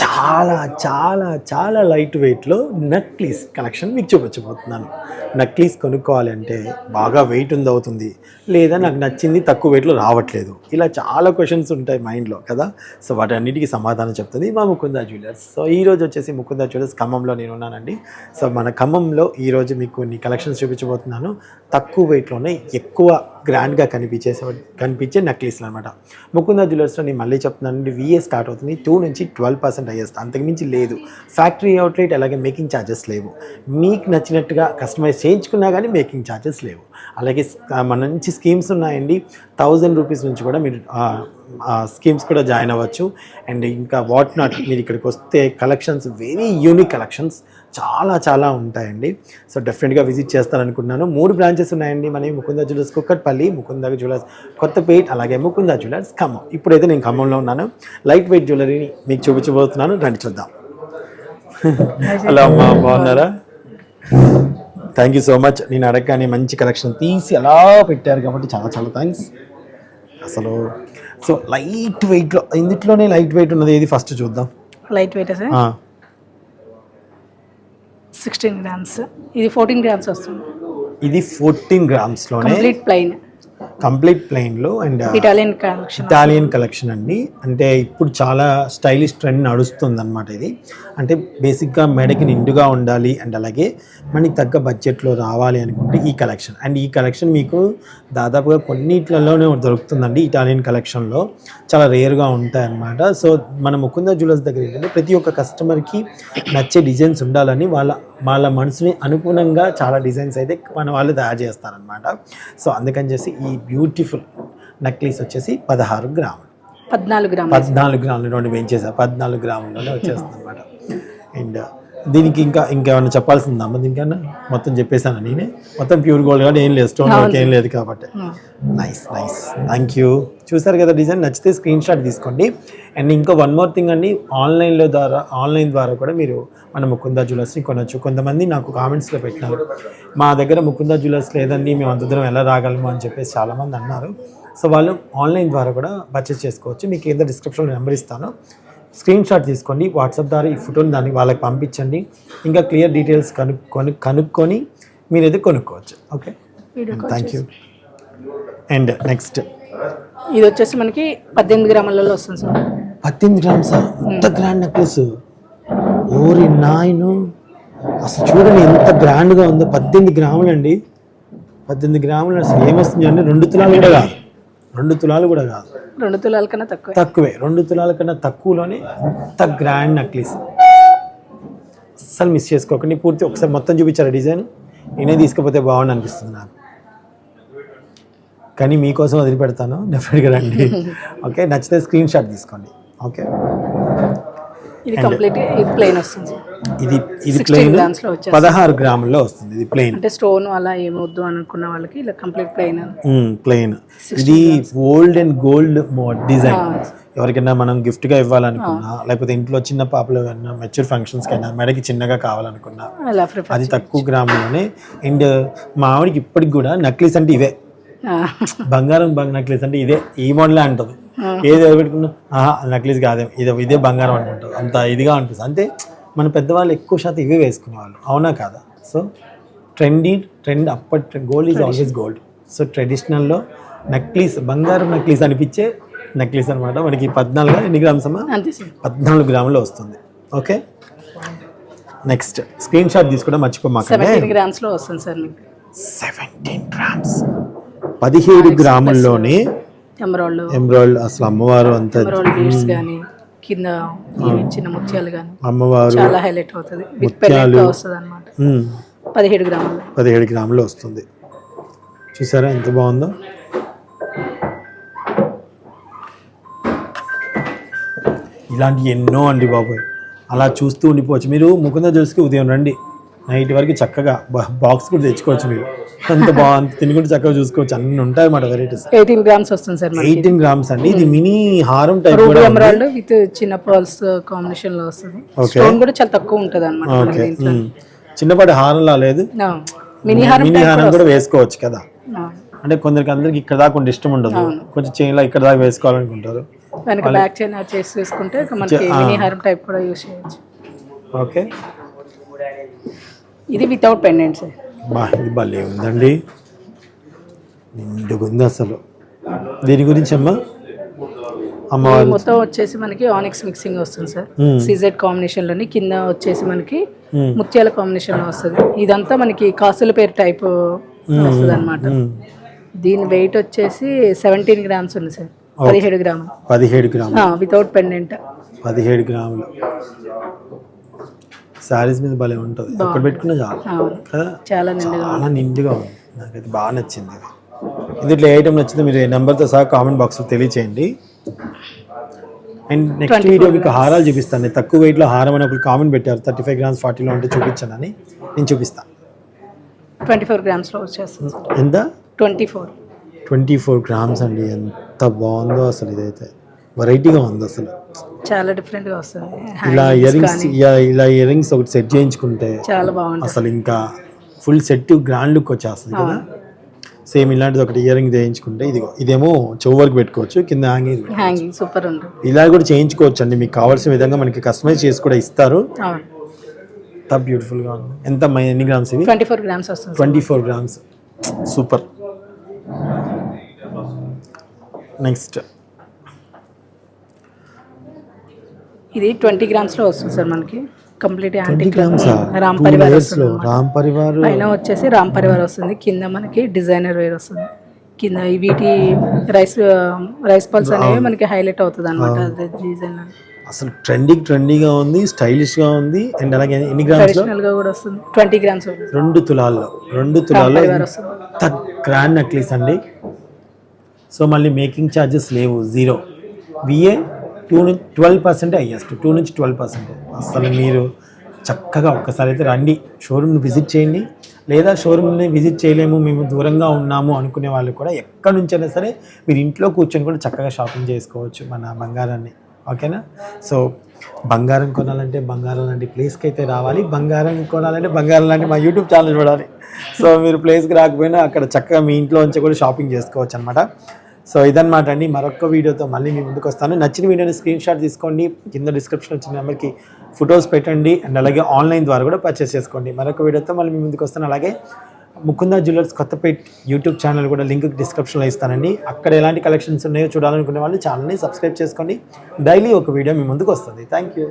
చాలా చాలా చాలా లైట్ వెయిట్లో నక్లీస్ కలెక్షన్ మీకు చూపించబోతున్నాను. నక్లీస్ కొనుక్కోవాలంటే బాగా వెయిట్ ఉంది అవుతుంది. లేదా నాకు నచ్చింది తక్కువ వెయిట్లో రావట్లేదు. ఇలా చాలా క్వశ్చన్స్ ఉంటాయి మైండ్లో కదా? సో వాటన్నిటికీ సమాధానం చెప్తుంది మా ముకుందా జ్యువెలర్స్ సో ఈ రోజు వచ్చేసి ముకుందా జ్యువెలర్స్ ఖమ్మంలో నేను ఉన్నానండి. సో మన ఖమ్మంలో ఈరోజు మీకు కొన్ని కలెక్షన్స్ చూపించబోతున్నాను. తక్కువ వెయిట్లోనే ఎక్కువ గ్రాండ్గా కనిపించే కనిపించే నక్లీస్లు అనమాట ముకుందా జ్యువెలర్స్లో నేను మళ్ళీ చెప్తున్నానండి విఏ స్టార్ట్ అవుతుంది టూ నుంచి ట్వెల్వ్ పర్సెంట్ అయ్యేస్తా అంతకుమించి లేదు. ఫ్యాక్టరీ అవుట్లెట్ అలాగే మేకింగ్ ఛార్జెస్ లేవు. మీకు నచ్చినట్టుగా కస్టమైజ్ చేయించుకున్నా కానీ మేకింగ్ ఛార్జెస్ లేవు. అలాగే మన మంచి స్కీమ్స్ ఉన్నాయండి థౌజండ్ రూపీస్ నుంచి కూడా మీరు స్కీమ్స్ కూడా జాయిన్ అవ్వచ్చు. అండ్ ఇంకా వాట్ నాట్ మీరు ఇక్కడికి వస్తే కలెక్షన్స్ వెరీ యూనిక్ కలెక్షన్స్ చాలా చాలా ఉంటాయండి. సో డెఫినెట్గా విజిట్ చేస్తారనుకుంటున్నాను మూడు బ్రాంచెస్ ఉన్నాయండి. మనకి ముకుందా జ్యువెలర్స్ కుక్కట్పల్లి ముకుందా జ్యువెలర్స్ కొత్తపేట్ అలాగే ముకుందా జ్యువెలర్స్ ఖమ్మం. ఇప్పుడైతే నేను ఖమ్మంలో ఉన్నాను. లైట్ వెయిట్ జ్యువెలరీని మీకు చూపించబోతున్నాను. రండి చూద్దాం. హలో అమ్మా బాగున్నారా? థ్యాంక్ యూ సో మచ్ నేను అడగగానే మంచి కలెక్షన్ తీసి అలా పెట్టారు కాబట్టి చాలా చాలా థ్యాంక్స్ అసలు సో లైట్ వెయిట్లో ఇందులోనే లైట్ వెయిట్ ఉన్నది ఏది ఫస్ట్ చూద్దాం. Light weight sir? Sixteen grams. ఇది ఫోర్టీన్ గ్రామ్స్ వస్తుంది. ఇది ఫోర్టీన్ గ్రామ్స్లోనే complete plain. Complete ప్లెయిన్లో and Italian collection Italian collection అండి. అంటే ఇప్పుడు చాలా స్టైలిష్ ట్రెండ్ నడుస్తుంది అనమాట ఇది. అంటే బేసిక్గా మెడకి నిండుగా ఉండాలి అండ్ అలాగే మనకి తగ్గ బడ్జెట్లో రావాలి అనుకుంటే ఈ కలెక్షన్. అండ్ ఈ కలెక్షన్ మీకు దాదాపుగా కొన్నిట్లలోనే దొరుకుతుందండి ఇటాలియన్ కలెక్షన్లో. చాలా రేర్గా ఉంటాయి అన్నమాట సో మన ముకుంద జ్యువెలర్స్ దగ్గర ఏంటంటే ప్రతి ఒక్క కస్టమర్కి నచ్చే డిజైన్స్ ఉండాలని వాళ్ళ వాళ్ళ మనసుని అనుగుణంగా చాలా డిజైన్స్ అయితే మన వాళ్ళు తయారు చేస్తారనమాట సో అందుకని చేసి ఈ బ్యూటిఫుల్ నక్లీస్ వచ్చేసి పదహారు గ్రాములు. పద్నాలుగు గ్రాములు. పద్నాలుగు గ్రాములు రెండు పెంచేసా పద్నాలుగు గ్రాముల్లోనే వచ్చేస్తుంది అనమాట అండ్ దీనికి ఇంకా ఇంకేమైనా చెప్పాల్సిందా అమ్మ దీనికన్నా? మొత్తం చెప్పేశాను నేనే? మొత్తం ప్యూర్ గోల్డ్ కానీ ఏం లేదు స్టోన్ వర్క్ ఏం లేదు కాబట్టి. నైస్ నైస్ థ్యాంక్ యూ చూసారు కదా డిజైన్ నచ్చితే స్క్రీన్ షాట్ తీసుకోండి. అండ్ ఇంకా వన్ మోర్ థింగ్ అండి ఆన్లైన్లో ద్వారా ఆన్లైన్ ద్వారా కూడా మీరు మన ముకుందా జ్యువెలర్స్ని కొనొచ్చు. కొంతమంది నాకు కామెంట్స్లో పెట్టినారు. మా దగ్గర ముకుందా జ్యువెలర్స్ లేదండి మేము అంత దూరం ఎలా రాగలము అని చెప్పేసి చాలామంది అన్నారు. సో వాళ్ళు ఆన్లైన్ ద్వారా కూడా పర్చేస్ చేసుకోవచ్చు. మీకు ఏదో డిస్క్రిప్షన్లో నెంబర్ ఇస్తాను. స్క్రీన్ షాట్ తీసుకోండి వాట్సాప్ ద్వారా ఈ ఫోటోని దానికి వాళ్ళకి పంపించండి. ఇంకా క్లియర్ డీటెయిల్స్ కనుక్కొని కనుక్కొని మీరైతే కొనుక్కోవచ్చు. Okay? Thank you and next ఇది వచ్చేసి మనకి పద్దెనిమిది గ్రాములలో వస్తుంది సార్. పద్దెనిమిది గ్రామ్స్? ఎంత గ్రాండ్ నెక్లెస్ ఓరి నాయను! అసలు చూడండి ఎంత గ్రాండ్గా ఉందో. పద్దెనిమిది గ్రాములు అండి పద్దెనిమిది గ్రాములు అసలు ఏమొస్తుంది అంటే రెండు తులాలు కూడా కాదు రెండు తులాలు కూడా కాదు. రెండు తులాల కన్నా తక్కువ. తక్కువే. రెండు తులాల కన్నా తక్కువలోనే ఇంత గ్రాండ్ నక్లీస్ అస్సలు మిస్ చేసుకోకండి పూర్తి ఒకసారి మొత్తం చూపించారు డిజైన్? నేనే తీసుకపోతే బాగుండు అనిపిస్తుంది నాకు. కానీ మీకోసం వదిలిపెడతాను. డెఫినెట్గా రండి. ఓకే నచ్చితే స్క్రీన్ షాట్ తీసుకోండి. ఓకే ఇది కంప్లీట్ ఇది ప్లెయిన్ వస్తుంది. ఇది ప్లెయిన్ వచ్చేసి పదహారు గ్రాముల్లో వస్తుంది ఇది ప్లెయిన్ అంటే స్టోన్ అలా ఏమొద్దు అనుకున్న వాళ్ళకి ఇలా కంప్లీట్ ప్లెయిన్ ప్లెయిన్ ఇది ఓల్డ్ అండ్ గోల్డ్ డిజైన్ ఎవరికైనా మనం గిఫ్ట్గా ఇవ్వాలనుకున్నా లేకపోతే ఇంట్లో చిన్న పాపలు కన్నా మెచ్యూర్ ఫంక్షన్స్కి అయినా మెడకి చిన్నగా కావాలనుకున్నా అది తక్కువ గ్రాములోనే అండ్ మా ఆవిడకి ఇప్పటికి కూడా నక్లీస్ అంటే ఇవే. బంగారం బంగ్ నక్లీస్ అంటే ఇదే ఈ మోడలే అంటది. ఏది పెట్టుకున్నా ఆహా నక్లీస్ కాదే ఇదే ఇదే బంగారం అనుకుంటారు. అంత ఇదిగా అనిపిస్తుంది. అంటే మన పెద్దవాళ్ళు ఎక్కువ శాతం ఇవే వేసుకునేవాళ్ళు. అవునా కాదా? సో ట్రెండీ ట్రెండ్ అప్పటి gold is always gold so ట్రెడిషనల్లో necklace బంగారం నక్లీస్ అనిపించే నక్లీస్ అనమాట మనకి పద్నాలుగు ఎన్ని గ్రామ్స్ అమ్మా? పద్నాలుగు గ్రాములు వస్తుంది. ఓకే? నెక్స్ట్ స్క్రీన్ షాట్ తీసుకోవడం మర్చిపోమాకండి. సెవెంటీన్ గ్రామ్స్లో వస్తుంది సార్ సెవెంటీన్ గ్రామ్స్ పదిహేడు గ్రాముల్లోనే ఎమరాల్డ్ అసలు అమ్మవారు అంత బీడ్స్ కానీ కింద చిన్న ముత్యాలు కానీ అమ్మవారు చాలా హైలైట్ అవుతుంది. వస్తుంది అనమాట ఉమ్, పదిహేడు గ్రాములు. పదిహేడు గ్రాములు వస్తుంది. చూసారా ఎంత బాగుందో? ఇలాంటి ఎన్నో అండి బాబోయ్. అలా చూస్తూ ఉండిపోవచ్చు. మీరు ముకుంద జ్యువెల్స్కి ఉదయం రండి. నైట్ వరకు చక్కగా బాక్స్ కూడా తెచ్చుకోవచ్చు మీరు. అంత బాగుంది తినుకుంటూ చక్కగా చూసుకోవచ్చు. అన్ని ఉంటాయి అన్నమాట వెరైటీస్. ఎయిటీన్ గ్రామ్స్ వస్తుంది సార్ ఎయిటీన్ గ్రామ్స్ అండి. ఇది మినీ హారం టైప్ రూబీ. ఎమరాల్డ్ విత్ చిన్న పర్ల్స్ కాంబినేషన్లో వస్తుంది. స్టోన్ కూడా చాలా తక్కువ ఉంటది ఉమ్. చిన్నపాటి హారంలా లేదు. మినీ హారం మినీ హారం కూడా వేసుకోవచ్చు కదా. అంటే కొందరికి అందరికి ఇక్కడ దాకా ఉంటే ఇష్టం ఉండదు. కొంచెం చేయిలా ఇక్కడ దాకా వేసుకోవాలనుకుంటారు. వెనక బ్యాక్ చైన్ చేసి తీసుకుంటే ఇక మనకి. మినీ హారం టైప్ కూడా యూస్ చేయొచ్చు. ఓకే. ఇది వితౌట్ పెండెంట్ సార్ బా ఇది భలే ఉందండి. అసలు. దీని గురించి అమ్మా? అమ్మవారి మొత్తం వచ్చేసి మనకి ఆనిక్స్ మిక్సింగ్ వస్తుంది సార్. సీజెడ్ కాంబినేషన్లోని కింద వచ్చేసి మనకి. ముత్యాల కాంబినేషన్లో వస్తుంది. ఇదంతా మనకి కాసుల పేరు టైప్ వస్తుంది అనమాట. దీని వెయిట్ వచ్చేసి సెవెంటీన్ గ్రామ్స్ ఉంది సార్. పదిహేడు గ్రాములు. పదిహేడు గ్రాములు. వితౌట్ పెండెంట్ పదిహేడు గ్రాములు. శారీస్ మీద భలే ఉంటుంది. ఎక్కడ పెట్టుకున్నా చాలు. కదా? చాలా నిండుగా చాలా నిండుగా ఉంది. నాకైతే బాగా నచ్చింది ఇది. ఇది ఇట్లా ఏ ఐటమ్ నచ్చిందో మీరు నెంబర్తో సహా కామెంట్ బాక్స్లో తెలియచేయండి. అండ్ నెక్స్ట్ వీడియో మీకు హారాలు చూపిస్తాను. నేను తక్కువ వెయిట్లో హారం అని ఒకరు కామెంట్ పెట్టారు. థర్టీ ఫైవ్ గ్రామ్స్ ఫార్టీలో ఉంటే చూపించానని నేను చూపిస్తాను. ట్వంటీ ఫోర్ గ్రామ్స్లో వచ్చేస్తుంది. ఎంత? Twenty four twenty four grams అండి. ఎంత బాగుందో అసలు ఇదైతే. వెరైటీగా ఉంది అసలు. చాలా డిఫరెంట్గా వస్తుంది. ఇలా Hangings ఇయర్ రింగ్స్ కానీ ఇలా ఇయర్ రింగ్స్ ఒకటి సెట్ చేయించుకుంటే చాలా బాగుంటుంది. అసలు ఇంకా ఫుల్ సెట్ గ్రాండ్ లుక్ వచ్చేస్తుంది కదా. సేమ్ ఇలాంటిది ఒకటి ఇయర్ రింగ్ చేయించుకుంటే ఇదిగో ఇదేమో చెవు వరకు పెట్టుకోవచ్చు కింద హ్యాంగింగ్ హ్యాంగింగ్ సూపర్ ఉంది. ఇలా కూడా చేయించుకోవచ్చు అండి మీకు కావాల్సిన విధంగా మనకి కస్టమైజ్ చేసి కూడా ఇస్తారు. ఎంత బ్యూటిఫుల్గా ఉంది. ఎంత ఎన్ని గ్రామ్స్ ఇవి? ట్వంటీ ఫోర్ గ్రామ్స్ వస్తుంది. Twenty four grams super next ఇది ట్వంటీ గ్రామ్స్లో వస్తుంది సార్ మనకి. కంప్లీట్ గ్రామ్స్ రామ్ పరివార్ వస్తుంది రామ్ పరివార్ పైన వచ్చేసి రామ్ పరివార్ వస్తుంది. కింద మనకి డిజైనర్ వేర్ వస్తుంది. కింద వీటి రైస్ రైస్ పల్స్ అనేవి మనకి హైలైట్ అవుతుంది అనమాట డిజైన్ అసలు ట్రెండింగ్ ట్రెండీగా ఉంది స్టైలిష్గా ఉంది అండ్ అలాగే ఎన్ని గ్రామ్స్గా కూడా వస్తుంది. ట్వంటీ గ్రామ్స్ రెండు తులాల్లో. రెండు తులాల్లో ఎంత గ్రాండ్ నెక్లెస్ అండి. సో మళ్ళీ మేకింగ్ ఛార్జెస్ లేవు. జీరో విఏ టూ నుంచి ట్వెల్వ్ పర్సెంట్ హయ్యెస్ట్ టూ నుంచి ట్వెల్వ్ పర్సెంట్. అసలు మీరు చక్కగా ఒక్కసారి అయితే రండి షోరూమ్ని విజిట్ చేయండి. లేదా షోరూమ్ని విజిట్ చేయలేము మేము దూరంగా ఉన్నాము అనుకునే వాళ్ళు కూడా ఎక్కడి నుంచైనా సరే మీరు ఇంట్లో కూర్చొని కూడా చక్కగా షాపింగ్ చేసుకోవచ్చు మన బంగారాన్ని. ఓకేనా? సో బంగారం కొనాలంటే బంగారం లాంటి ప్లేస్కి అయితే రావాలి. బంగారం కొనాలంటే బంగారం లాంటి మా యూట్యూబ్ ఛానల్ చూడాలి. సో మీరు ప్లేస్కి రాకపోయినా అక్కడ చక్కగా మీ ఇంట్లో నుంచి కూడా షాపింగ్ చేసుకోవచ్చు అనమాట సో ఇదన్నమాట అండి. మరొక వీడియోతో మళ్ళీ మీ ముందుకు వస్తాను. నచ్చిన వీడియోని స్క్రీన్ షాట్ తీసుకోండి. కింద డిస్క్రిప్షన్ వచ్చిన నెంబర్కి ఫొటోస్ పెట్టండి. అండ్ అలాగే ఆన్లైన్ ద్వారా కూడా పర్చేస్ చేసుకోండి. మరొక వీడియోతో మళ్ళీ మీ ముందుకు వస్తాను. అలాగే Mukunda jewellers Kothapet YouTube channel కూడా లింక్ డిస్క్రిప్షన్లో ఇస్తానండి. అక్కడ ఎలాంటి కలెక్షన్స్ ఉన్నాయో చూడాలనుకునే వాళ్ళు ఛానల్ని సబ్స్క్రైబ్ చేసుకోండి. డైలీ ఒక వీడియో మీ ముందుకు వస్తుంది. Thank you